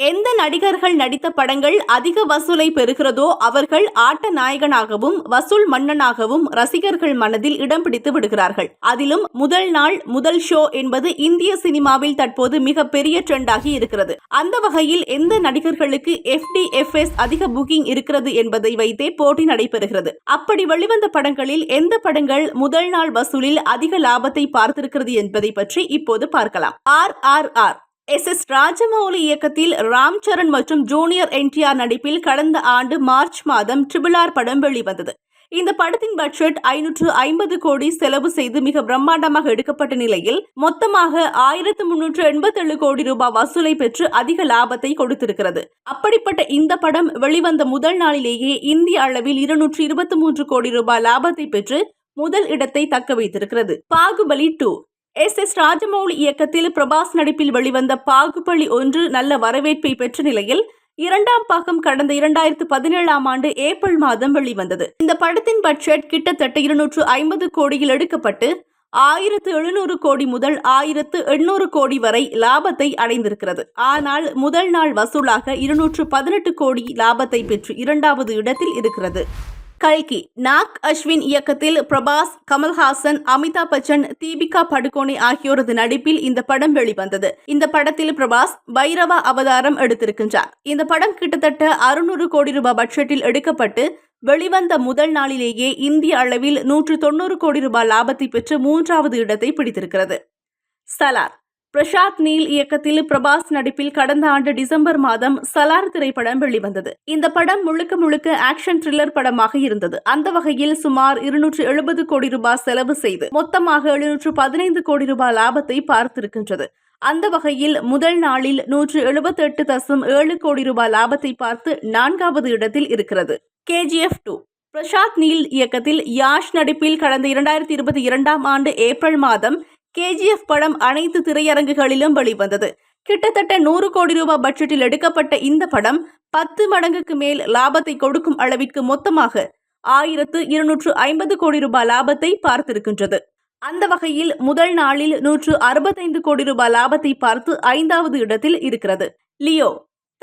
எந்த நடிகர்கள் நடித்த படங்கள் அதிக வசூலை பெறுகிறதோ அவர்கள் ஆட்ட நாயகனாகவும் வசூல் மன்னனாகவும் ரசிகர்கள் மனதில் இடம் பிடித்து விடுகிறார்கள். அதிலும் முதல் நாள் முதல் ஷோ என்பது இந்திய சினிமாவில் தற்போது மிகப்பெரிய ட்ரெண்டாகி இருக்கிறது. அந்த வகையில் எந்த நடிகர்களுக்கு எஃப்டிஎஃப்எஸ் அதிக புக்கிங் இருக்கிறது என்பதை வைத்தே போட்டி நடைபெறுகிறது. அப்படி வெளிவந்த படங்களில் எந்த படங்கள் முதல் நாள் வசூலில் அதிக லாபத்தை பார்த்திருக்கிறது என்பதை பற்றி இப்போது பார்க்கலாம். R R R. S S Rajamouli இயக்கத்தில் ராம் சரண் மற்றும் ஜூனியர் என்டிஆர் நடிப்பில் கடந்த ஆண்டு மார்ச் மாதம் ட்ரிபிள் ஆர் படம் வெளிவந்தது. இந்த படத்தின் பட்ஜெட் ஐநூற்று ஐம்பது கோடி செலவு செய்து மிக பிரம்மாண்டமாக எடுக்கப்பட்ட நிலையில் மொத்தமாக ஆயிரத்து முன்னூற்று எண்பத்தேழு கோடி ரூபாய் வசூலை பெற்று அதிக லாபத்தை கொடுத்திருக்கிறது. அப்படிப்பட்ட இந்த படம் வெளிவந்த முதல் நாளிலேயே இந்திய அளவில் இருநூற்று இருபத்தி மூன்று கோடி ரூபாய் லாபத்தை பெற்று முதல் இடத்தை தக்க வைத்திருக்கிறது. Baahubali two S S Rajamouli இயக்கத்தில் பிரபாஸ் நடிப்பில் வெளிவந்த பாகுபலி ஒன்று நல்ல வரவேற்பை பெற்ற நிலையில் இரண்டாம் பாகம் கடந்த இரண்டாயிரத்து பதினேழாம் ஆண்டு ஏப்ரல் மாதம் வெளிவந்தது. இந்த படத்தின் பட்ஜெட் கிட்டத்தட்ட இருநூற்று ஐம்பது கோடியில் எடுக்கப்பட்டு ஆயிரத்து எழுநூறு கோடி முதல் ஆயிரத்து எண்ணூறு கோடி வரை லாபத்தை அடைந்திருக்கிறது. ஆனால் முதல் நாள் வசூலாக இருநூற்று பதினெட்டு கோடி லாபத்தை பெற்று இரண்டாவது இடத்தில் இருக்கிறது. கல்கி. நாக் அஸ்வின் இயக்கத்தில் பிரபாஸ் கமல்ஹாசன் அமிதாப் பச்சன் தீபிகா படுகோனே ஆகியோரது நடிப்பில் இந்த படம் வெளிவந்தது. இந்த படத்தில் பிரபாஸ் பைரவ அவதாரம் எடுத்திருக்கின்றார். இந்த படம் கிட்டத்தட்ட அறுநூறு கோடி ரூபாய் பட்ஜெட்டில் எடுக்கப்பட்டு வெளிவந்த முதல் நாளிலேயே இந்திய அளவில் நூற்று தொண்ணூறு கோடி ரூபாய் லாபத்தை பெற்று மூன்றாவது இடத்தை பிடித்திருக்கிறது. சலார். பிரசாத் நீல் இயக்கத்தில் பிரபாஸ் நடிப்பில் கடந்த ஆண்டு டிசம்பர் மாதம் சலார் திரைப்படம் வெளிவந்தது. இந்த படம் முழுக்க முழுக்க ஆக்ஷன் த்ரில்லர் படமாக இருந்தது. அந்த வகையில் சுமார் இருநூற்று எழுபது கோடி ரூபாய் செலவு செய்து மொத்தமாக எழுநூற்று பதினைந்து கோடி ரூபாய் லாபத்தை பார்த்திருக்கின்றது. அந்த வகையில் முதல் நாளில் நூற்று எழுபத்தி எட்டு தசம் ஏழு கோடி ரூபாய் லாபத்தை பார்த்து நான்காவது இடத்தில் இருக்கிறது. KGF two. பிரசாத் நீல் இயக்கத்தில் யாஷ் நடிப்பில் கடந்த இரண்டாயிரத்தி இருபத்தி இரண்டாம் ஆண்டு ஏப்ரல் மாதம் கேஜிஎஃப் படம் அனைத்து திரையரங்குகளிலும் வெளிவந்தது. கிட்டத்தட்ட நூறு கோடி ரூபாய் பட்ஜெட்டில் எடுக்கப்பட்ட இந்த படம் பத்து மடங்குக்கு மேல் லாபத்தை கொடுக்கும் அளவிற்கு மொத்தமாக ஆயிரத்து இருநூற்று ஐம்பது கோடி ரூபாய் லாபத்தை பார்த்திருக்கின்றது. அந்த வகையில் முதல் நாளில் நூற்று அறுபத்தைந்து கோடி ரூபாய் லாபத்தை பார்த்து ஐந்தாவது இடத்தில் இருக்கிறது. லியோ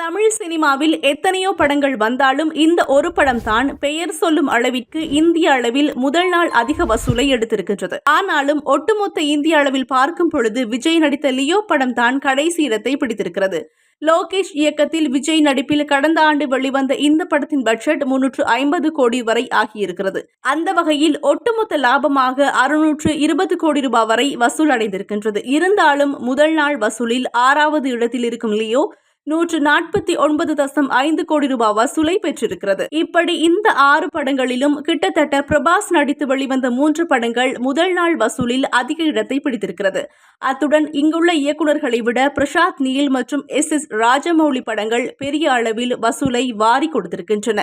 தமிழ் சினிமாவில் எத்தனையோ படங்கள் வந்தாலும் இந்த ஒரு படம் தான் பெயர் சொல்லும் அளவிற்கு இந்திய அளவில் முதல் நாள் அதிக வசூலை எடுத்திருக்கின்றது. ஆனாலும் ஒட்டுமொத்த இந்திய அளவில் பார்க்கும் பொழுது விஜய் நடித்த லியோ படம் தான் கடைசி இடத்தை பிடித்திருக்கிறது. லோகேஷ் இயக்கத்தில் விஜய் நடிப்பில் கடந்த ஆண்டு வெளிவந்த இந்த படத்தின் பட்ஜெட் முன்னூற்று ஐம்பது கோடி வரை ஆகியிருக்கிறது. அந்த வகையில் ஒட்டுமொத்த லாபமாக அறுநூற்று இருபது கோடி ரூபாய் வரை வசூல் அடைந்திருக்கின்றது. இருந்தாலும் முதல் நாள் வசூலில் ஆறாவது இடத்தில் இருக்கும் லியோ நூற்று நாற்பத்தி ஒன்பது தசம் ஐந்து கோடி ரூபாய் வசூலை பெற்றிருக்கிறது. இப்படி இந்த ஆறு படங்களிலும் கிட்டத்தட்ட பிரபாஸ் நடித்து வெளிவந்த மூன்று படங்கள் முதல் நாள் வசூலில் அதிக இடத்தை பிடித்திருக்கிறது. அத்துடன் இங்குள்ள இயக்குநர்களை விட பிரசாத் நீல் மற்றும் எஸ் எஸ் ராஜமௌலி படங்கள் பெரிய அளவில் வசூலை வாரி கொடுத்திருக்கின்றன.